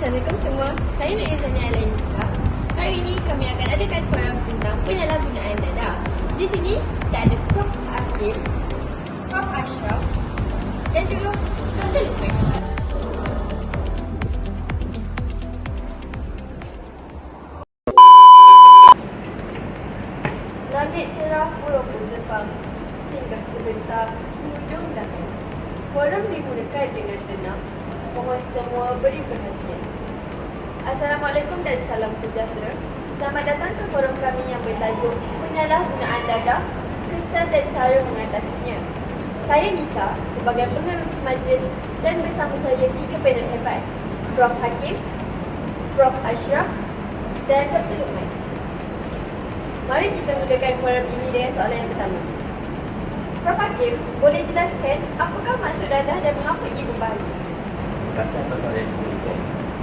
Saya Naizania Alain Nisa. Hari ini kami akan adakan forum tentang penyalahgunaan dada. Di sini kita ada Prof. Hakim, Prof. Ashraf dan juga Dr. Lukman. Langit cerah pulau pun terbang Singgah sebentar hujung dalam Forum dimulakan dengan tenang Mohon semua beri perhatian Assalamualaikum dan salam sejahtera Selamat datang ke forum kami yang bertajuk Penyalahgunaan dadah Kesan dan cara mengatasinya Saya Nisa sebagai pengerusi majlis Dan bersama saya tiga panel hebat Prof. Hakim Prof. Ashraf dan Dr. Lukman Mari kita mulakan forum ini dengan soalan yang pertama. Prof. Hakim, boleh jelaskan apakah maksud dadah dan mengapa ia berbahaya? Kasar persoalan ini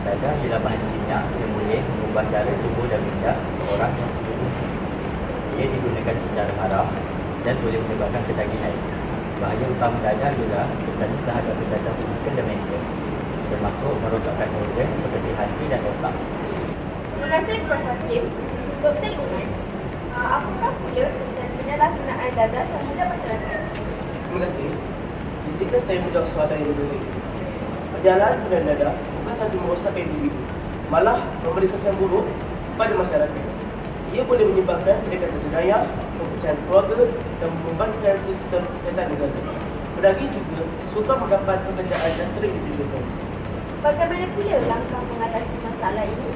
Dadah ialah bahan minyak yang boleh mengubah cara tubuh dan minyak seseorang yang berfungsi. Ia digunakan secara haram dan boleh menyebabkan kedagingan. Bahaya utama dadah ialah kesannya terhadap kesihatan fizikal dan mental termasuk merosakkan organ seperti hati dan otak. Terima kasih Prof. Hakim. Dr. Lukman, uh, apakah pula kesan penyalahgunaan dadah terhadap masyarakat? Terima kasih. Izinkan saya menjawab soalan yang berikut. Perjalanan bulan dada bukan sahaja merosakkan individu, malah memberi kesan buruk pada masyarakat. Ia boleh menyebabkan pendekatan jenayah, perpecahan keluarga dan membebankan sistem kesihatan negara. Pedagi juga suka mendapat pekerjaan yang sering diberikan. Bagaimana pula langkah mengatasi masalah ini?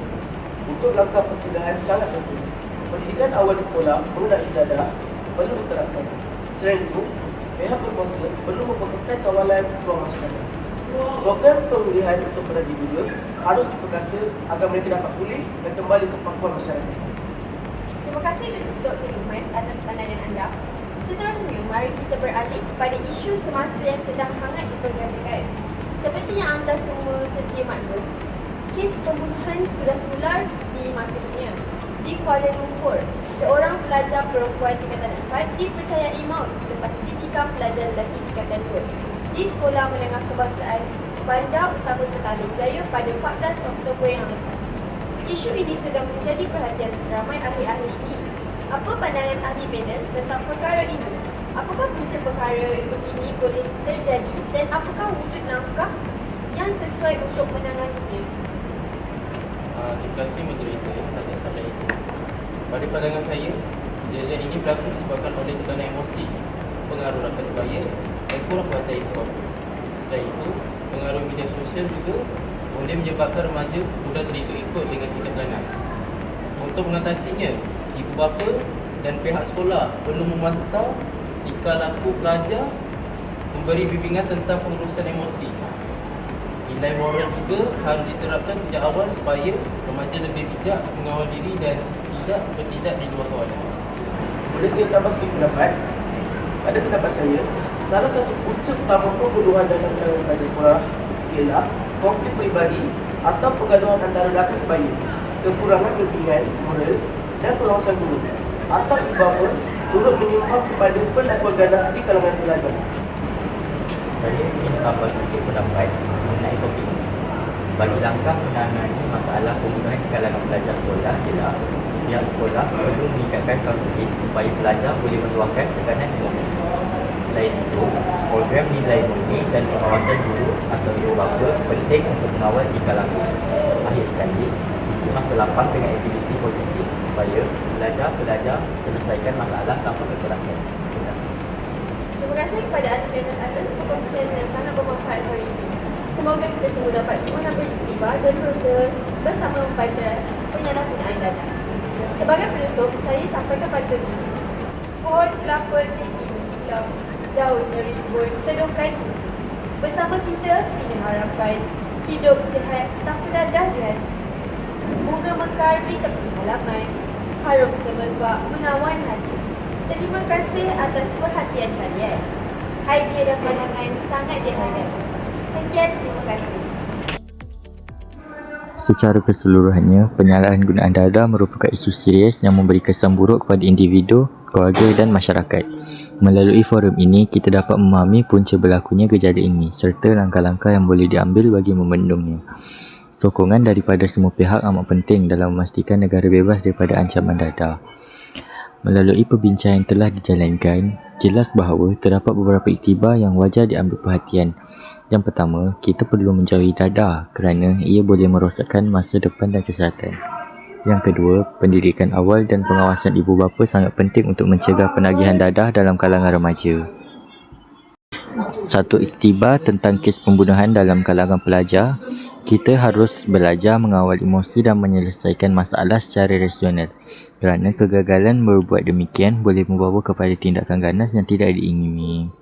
Untuk langkah pencegahan sangat penting. Pendidikan awal di sekolah mengenai dadah perlu diterapkan. Selain itu, pihak berkuasa perlu memperketat kawalan ruang masyarakat. Program pemulihan untuk penagih juga harus diperkasa agar mereka dapat pulih dan kembali ke pangkuan masyarakat. Terima kasih Dr. Lukman atas pandangan anda. Seterusnya, mari kita beralih kepada isu semasa yang sedang hangat diperkatakan. Seperti yang anda semua sedia maklum, kes pembunuhan sudah tular di mata dunia. Di Kuala Lumpur, seorang pelajar perempuan tingkatan 4 dipercayai maut selepas ditikam pelajar lelaki tingkatan 2 di Sekolah Menengah Kebangsaan Bandar Utama Petaling Jaya pada 14 Oktober yang lepas. Isu ini sedang menjadi perhatian ramai ahli-ahli ini. Apa pandangan ahli panel tentang perkara ini? Apakah punca perkara begini boleh terjadi dan apakah wujud langkah yang sesuai untuk menanganinya? Uh, terima kasih moderator atas soalan itu. Pada pandangan saya, kejadian ini berlaku disebabkan oleh tekanan emosi, pengaruh rakan sebaya dan kurang perhatian inform. Selain itu, pengaruh media sosial juga boleh menyebabkan remaja mudah terikut-ikut dengan sikap ganas. Untuk mengatasinya, ibu bapa dan pihak sekolah perlu memantau tingkah laku pelajar memberi bimbingan tentang pengurusan emosi Nilai moral juga harus diterapkan sejak awal supaya remaja lebih bijak mengawal diri dan tidak bertindak di luar kawalan. Boleh saya tambah sedikit pendapat? Pada pendapat saya, salah satu punca utama pembunuhan dalam kalangan pelajar sekolah ialah konflik peribadi atau pergaduhan antara rakan sebaya, kekurangan bimbingan moral dan pengawasan guru atau ibu turut menyumbang kepada perlakuan ganas di kalangan pelajar. Saya ingin tambah sedikit pendapat mengenai topik ini. Bagi langkah menangani masalah pembunuhan di kalangan pelajar sekolah ialah pihak sekolah perlu meningkatkan kaunseling supaya pelajar boleh meluahkan tekanan emosi. Selain itu, program nilai murni dan pengawasan guru atau ibu bapa penting untuk mengawal tingkah laku. Akhir sekali, isi masa dengan aktiviti positif supaya pelajar-pelajar selesaikan masalah tanpa kekerasan. Terima kasih. Kepada panel atas perkongsian yang sangat bermanfaat hari ini. Semoga kita semua dapat mengambil iktibar dan berusaha bersama membantu penyalahgunaan data. Sebagai penutup, saya sampaikan pada ini. Pohon kelapa tinggi menjulang, daunnya rimbun, teduhkan Bersama kita, ini harapan hidup sihat tanpa dadah hati. Bunga mekar di tepi halaman, harum semerbak menawan hati. Terima kasih atas perhatian kalian. Idea dan pandangan sangat dihargai. Sekian, terima kasih. Secara keseluruhannya, penyalahgunaan dada merupakan isu serius yang memberi kesan buruk kepada individu, keluarga dan masyarakat. Melalui forum ini, kita dapat memahami punca berlakunya kejadian ini serta langkah-langkah yang boleh diambil bagi membendungnya. Sokongan daripada semua pihak amat penting dalam memastikan negara bebas daripada ancaman dadah. Melalui perbincangan yang telah dijalankan, jelas bahawa terdapat beberapa iktibar yang wajar diambil perhatian. Yang pertama, kita perlu menjauhi dadah kerana ia boleh merosakkan masa depan dan kesihatan. Yang kedua, pendidikan awal dan pengawasan ibu bapa sangat penting untuk mencegah penagihan dadah dalam kalangan remaja. Satu iktibar tentang kes pembunuhan dalam kalangan pelajar, kita harus belajar mengawal emosi dan menyelesaikan masalah secara rasional kerana kegagalan berbuat demikian boleh membawa kepada tindakan ganas yang tidak diingini.